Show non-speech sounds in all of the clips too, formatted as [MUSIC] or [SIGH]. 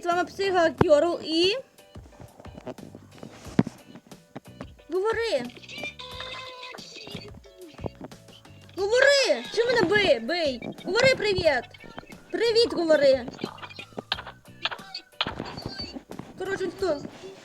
Привіт, вами психа Кьорл і. Говори. Говори! Чи мене бий? Бий! Говори привіт! Привіт, говори! Коротше, що?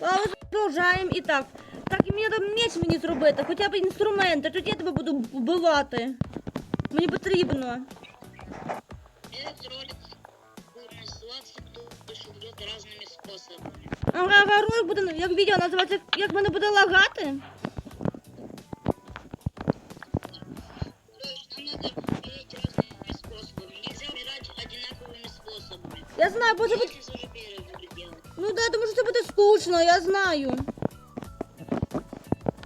Але продовжаємо і так. Так, і мені треба меч мені зробити, хоча б інструменти, тоді я тебе буду вбивати. Мені потрібно «Кто живет разными способами». Ага, ага, ролик буде, як відео називається, як мене буде лагати. То есть нам надо умереть разными способами. Нельзя умирать одинаковыми способами. Я знаю, бо це Я буде... сейчас уже первый буду делать. Ну да, тому що це буде скучно, я знаю.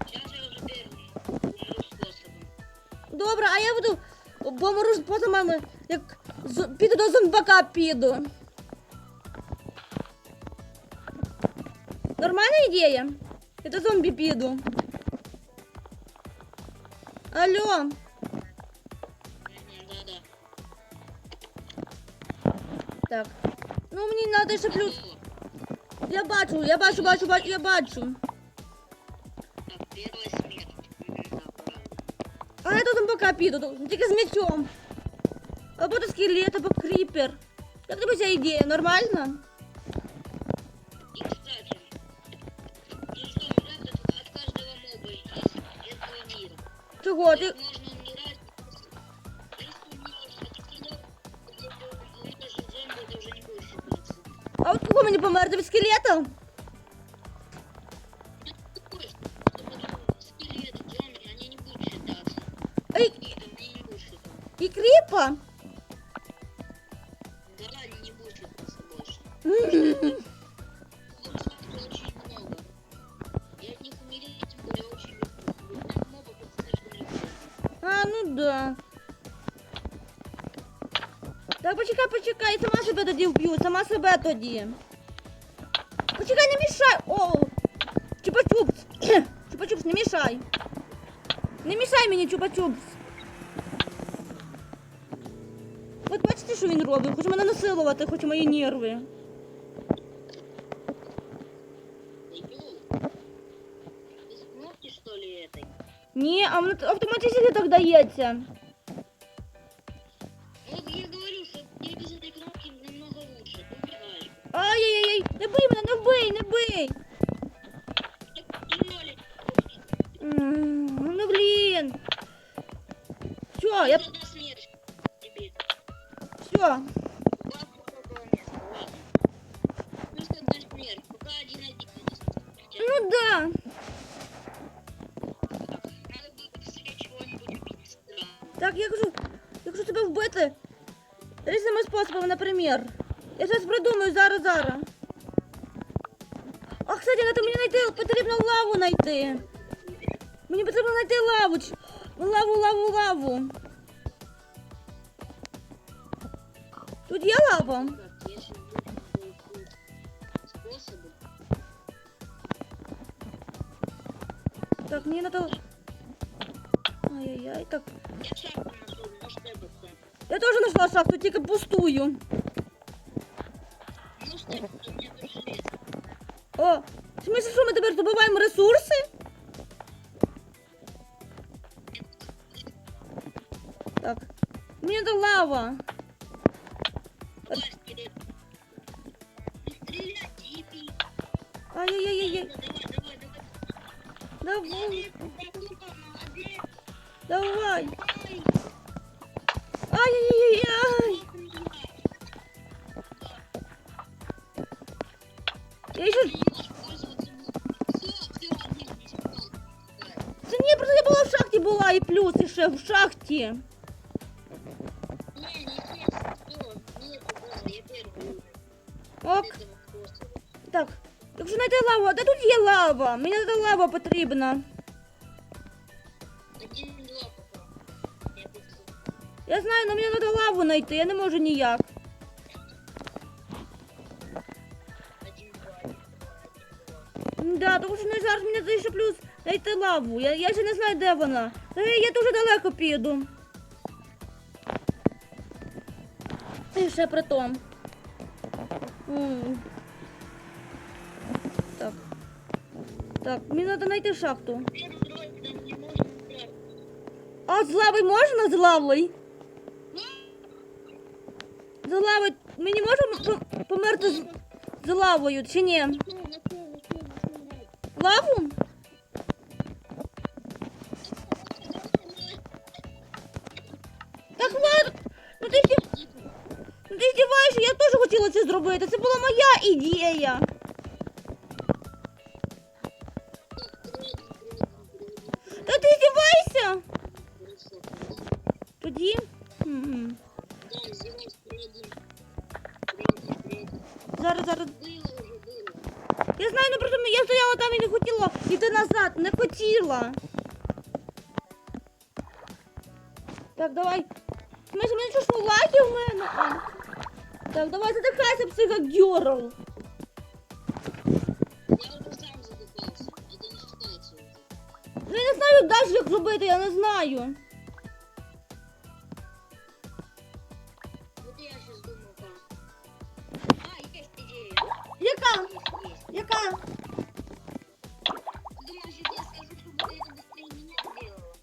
Сейчас я уже первым умру способом. Добре, а я буду помору поза мами, як з- піду до зомбака піду. Нормальна ідея? Я до зомбі піду. Алло, Мгм, Да-да. так. Ну мені треба ще плюс. Готово. Я бачу, я бачу, бачу, бачу, я бачу. Так, первая смерть. Мгм, да, правильно. А я до зомбака піду, до- тільки з м'ячом. Або до скелет, або кріпер. Як тобі ця ідея? Нормально? Будет считаться. А от кого мені померти від скелета? Такой, скелет, зомби, они не будут почекай, почекай, сама себе тоді вб'ю, сама себе тоді. Почекай, не мішай. О! Чупа-чупс. [CLEARS THROAT] Чупа-чупс, не мішай. Не мішай мені, чупа-чупс. От бачите, що він робить? Хоче мене насилувати, хоче мої нерви. Йоу. Без кнопки, что ли, этой? Ні, а воно автоматично так дається. Ну да. Так, надо будет быстрее чего-нибудь убить. Да. Так, якщо, якщо тебе вбити різними способами, наприклад. Я зараз придумаю зараз, зараз. А, кстати, треба мені знайти, потрібно лаву знайти. Мені потрібно знайти лаву. Ч- Лаву, лаву, лаву. Тут є лава? Так, мені треба... Ай-яй-яй, так. Я шахту нашел, может это так. Я теж знайшла шахту, тільки пустую. Ну что, у меня тут железо. О, в смысле, що ми тепер добуваємо ресурси? Так. Мені до лава. Ай-яй-яй-яй. Я ще... Ты не можешь пользоваться. Все, все, один здесь упал. Це ні, просто я була в шахті була і плюс і ще в шахті. Не, не здесь. Все, нет, да, я первый. Ок, Этого способа. так. Якщо знайти лаву, а де тут є лава? Мені треба лава потрібна. Я знаю, але мені треба лаву знайти, я не можу ніяк. Да, тому що ну, зараз мені ще плюс знайти лаву. Я, я ще не знаю, де вона. Та я, я дуже далеко піду. І ще при том. Так. Так, мені треба знайти шахту. А з лавою можна з лавою? З лавою. Ми не можемо по- померти з, з лавою, чи ні? Лаву? Так, ладно. ну ну ти здіваєшся, я теж хотіла це зробити. Це була моя ідея. Я знаю, ну просто я стояла там і не хотіла йти назад, не хотіла. Так, давай. В смысле, мене що ж лаги в мене? А. Так, давай задихайся, психогерл. Я уже сам задыхался. Это не считается уже. Ну я не знаю далі, як зробити, я не знаю.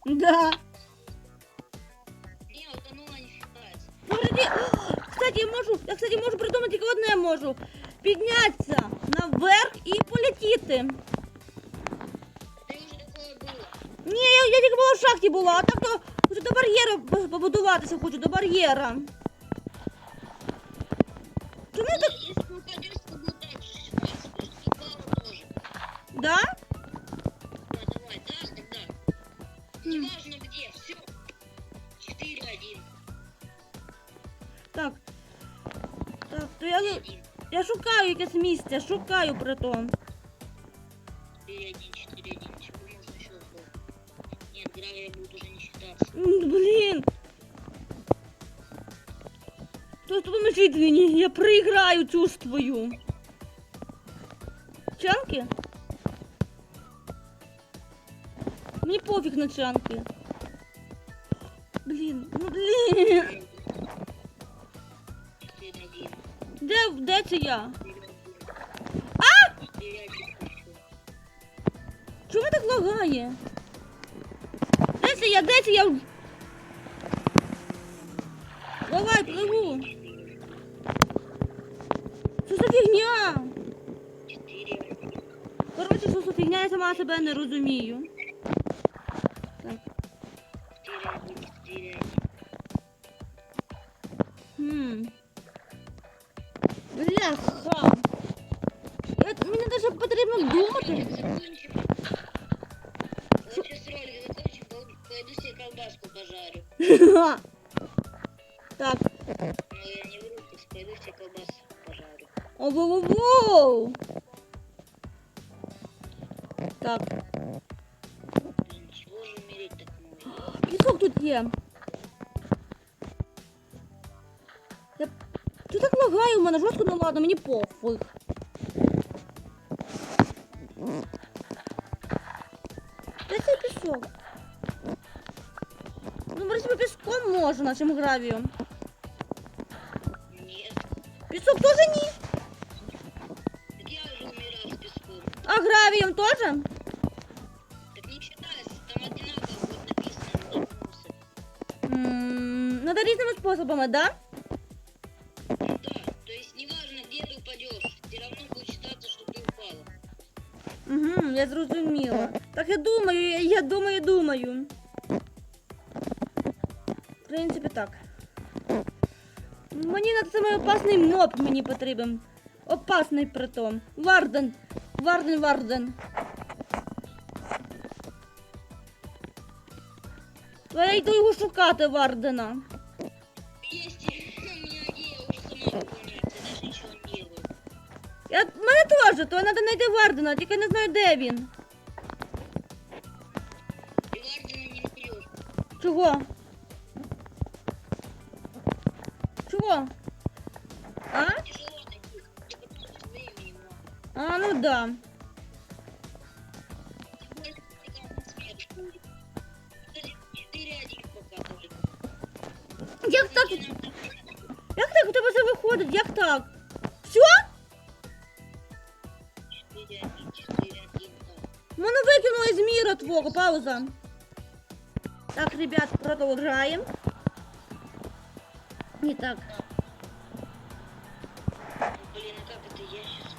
Да. Не, утонула не считается. Кстати, я можу, я, кстати, можу придумати тільки одне можу. Піднятися наверх і полетіти. Ты уже такое было. Ні, я, я тільки була в шахті була, а так то хочу до бар'єра побудуватися, хочу до бар'єра. Неважно где, все. 4-1. Так. Так, то я, 4-1. я шукаю якесь місце, шукаю при тому. 4-1, 4-1. Чего можно еще сделать? Нет, гравия будет уже не считаться. М, Блін. Хтось допоможіть мені, я проіграю, чувствую. Чанки? Мені пофіг на чанки. Блін, ну блін. Де, де це я? 4-1. 4-1. Чому так лагає? Де це я? Де це я? Давай, пливу. Що за фігня? 4-1. Коротше, що за фігня, я сама себе не розумію. Хм. Бляха. Я, мені навіть потрібно думати. Закончим. Вот сейчас ролик закончим, пойду- пойду себе колбаску пожарю. Так. Но я не вру, то есть пойду себе колбаску пожарю. Оу-воу-воу. Так. Блин, чего же умереть так много? [GASPS] Пісок тут є. мене жорстко, ну ладно, мені пофіг. Де цей пісок? Ну, в принципі, піском можна, чим гравієм. Нет. Пісок теж ні. Так я уже умираю с песком. А гравієм теж? Так не считается, там одинаково будет написано, не запнулся. М, Надо різними способами, да? Я зрозуміла. Так я думаю, я, думаю, думаю. В принципі, так. Мені на самий опасний моб мені потрібен. Опасний притом. Варден. Варден, Варден. Я йду його шукати, Вардена. мене теж, то треба знайти Вардена, тільки не знаю, де він. Ты Вардена не найдешь. Чого? Чого? А? Тяжело найти, ты потратишь времени много. А, ну да. Тем более, ты там смерть будет. Кстати, 4-1 пока только. Як так? Нам так Як так у тебе це виходить? Як так? Твого, пауза. Так, ребят, продовжаємо. І так. Блин, а как это я сейчас?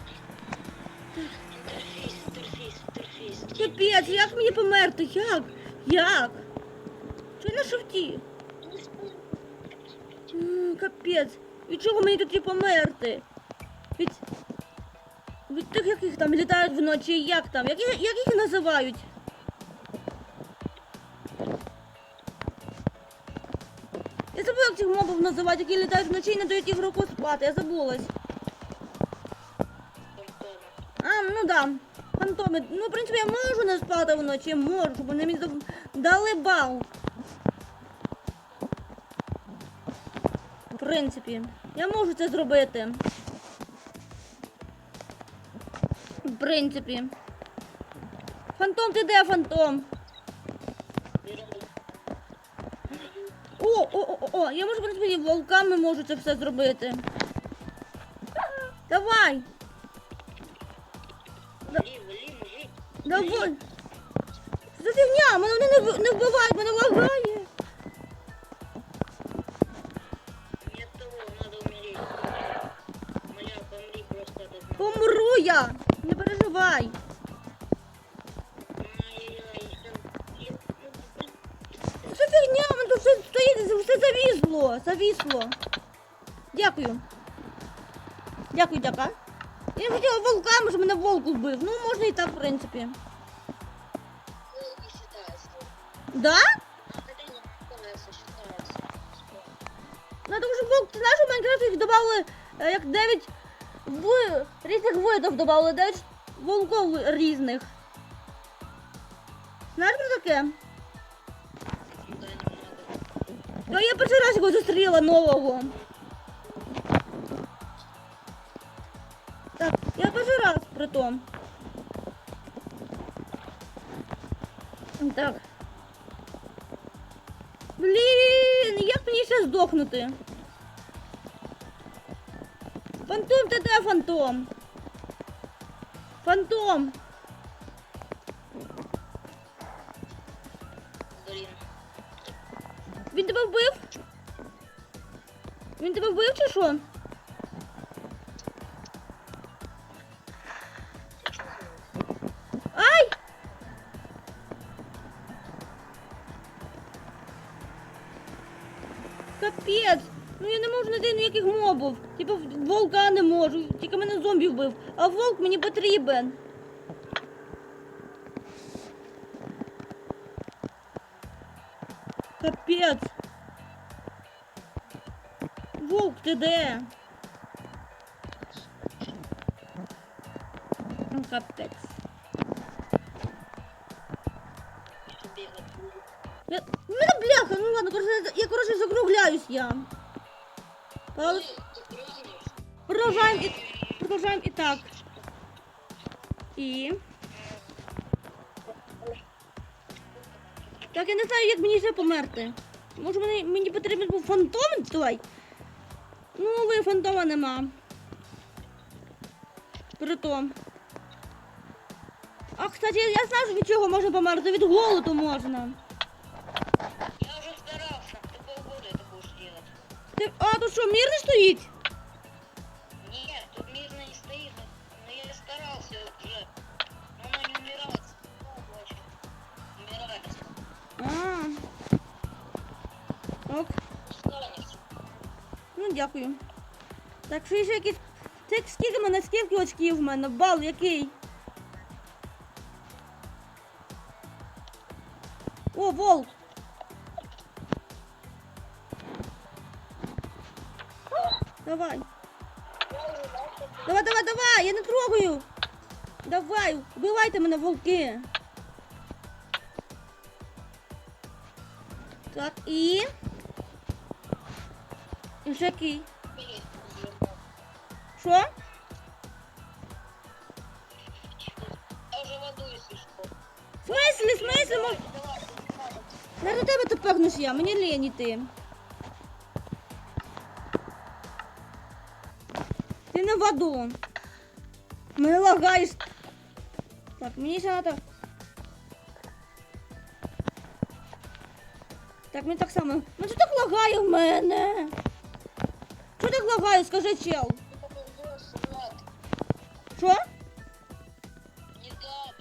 Интерфейс, интерфейс, интерфейс. Капець, як мені померти? Як? Як? Я на шифті? М, Капець. Від чого мені тут і померти? Від. Від тих, яких там літають вночі, як там? Як, як їх називають? Забула, як цих мобів називають, які літають вночі і не дають ігроку спати. Я забулась. Фантома. А, ну да. Фантоми. Ну, в принципі, я можу не спати вночі, можу, щоб вони мені дали бал. В принципі, я можу це зробити. В принципі. Фантом, ти де фантом? О, я можу, в принципі, і волками можу це все зробити. Давай! Вали, вали, мужик. Давай. За фігня? Мене вони не, в- не вбивають, мене лагає. Нет того, надо умереть. Моя, помри просто от одного. Помру я. Не переживай. Все все завісло. Дякую. Дякую, дяка. Я хотіла волками, щоб мене волк вбив. Ну, можна і так, в принципі. Да? Ну, тому що волк, ти знаєш, у Майнкрафті їх додали е, як 9 в різних видів додали, 9 волков різних. Знаєш про таке? Перший раз його зустріла нового. Так, я перший раз при том. Так. Блін, як мені ще здохнути? Фантом, ти де фантом? Фантом! Він тебе вбив чи що? Ай! Капець! Ну я не можу знайти ніяких мобів. Типу волка не можу, тільки мене зомбі вбив. А волк мені потрібен. Ти де? Ну. Я... У бляха, ну ладно, короче, я, короче закругляюсь я. Ты празднуешь? Продовжаємо і так. І. Так, я не знаю, як мені ще померти. Може мені, мені потрібен був фантом той? Ну, ви фантома нема. Притом. А, кстати, я знаю, що від чого можна померти. Від голоду можна. Я уже старался. Ты полгода это будешь делать. Ти... А, тут що, мирний стоїть? Нет, тут мирно не стоит. Но я старался уже. Но оно не умирает. Ну, очень. Умирает. А. Ок. Ну, дякую. Так, що ще якісь. Це скільки мене, скільки очків в мене? Бал який? О, волк! Давай. Давай, давай, давай, я не трогаю. Давай, вбивайте мене, волки. Так, і. Взлетал. Що? В смислі, в смислі. Я до тебе тепер я, мені лень іти. Ти не в аду. Мене лагаєш. Так, мені ще надо. Так, мені так само. Ну що так лагає в мене? Що так лагає, скажи чел. Ты попадешь, Влад. Що? Не так.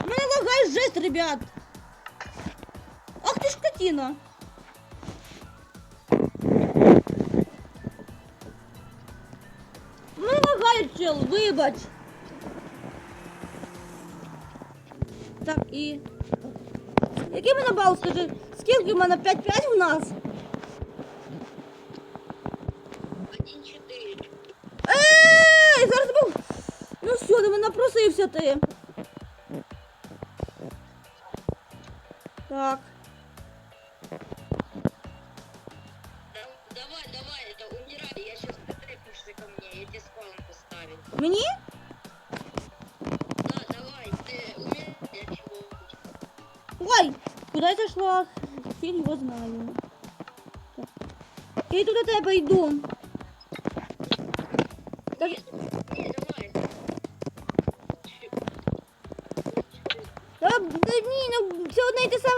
У мене лагає жесть, ребят. Ах ти ж скотина. У мене лагає чел, вибач. Так, і. Який в мене бал, скажи? Скільки в мене 5-5 у нас? трусився ты. Так. Давай, давай, да умирай, я сейчас прикрепишься ко мне, я тебе спаун поставил. Мне? Да, давай, ты умирай, я чего Ой, куда я зашла? Фиг его знаю. Так. И туда я пойду.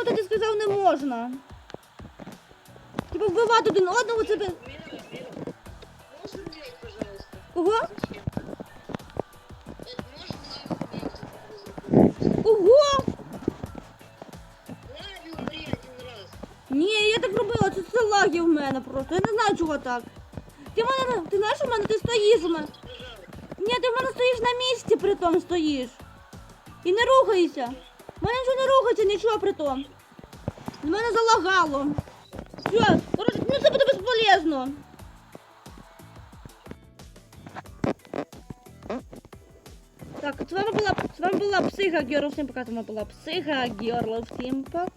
То ти сказав, не можна. Типа вбивати один одного. Пожалуйста? Кого? Раз. Ні, я так робила, це, це лаги в мене просто. Я не знаю, чого так. Ти мене, ти знаєш, у мене ти стоїш у мене. Ні, ти в мене стоїш на місці при тому стоїш. І не рухайся. В мене нічого не рухається, нічого при тому. Мене залагало. Все, коротше, ну це буде безполезно. Так, с вами была, с вами была Психа Герл. всем пока, с вами была Психа Герл. всем пока.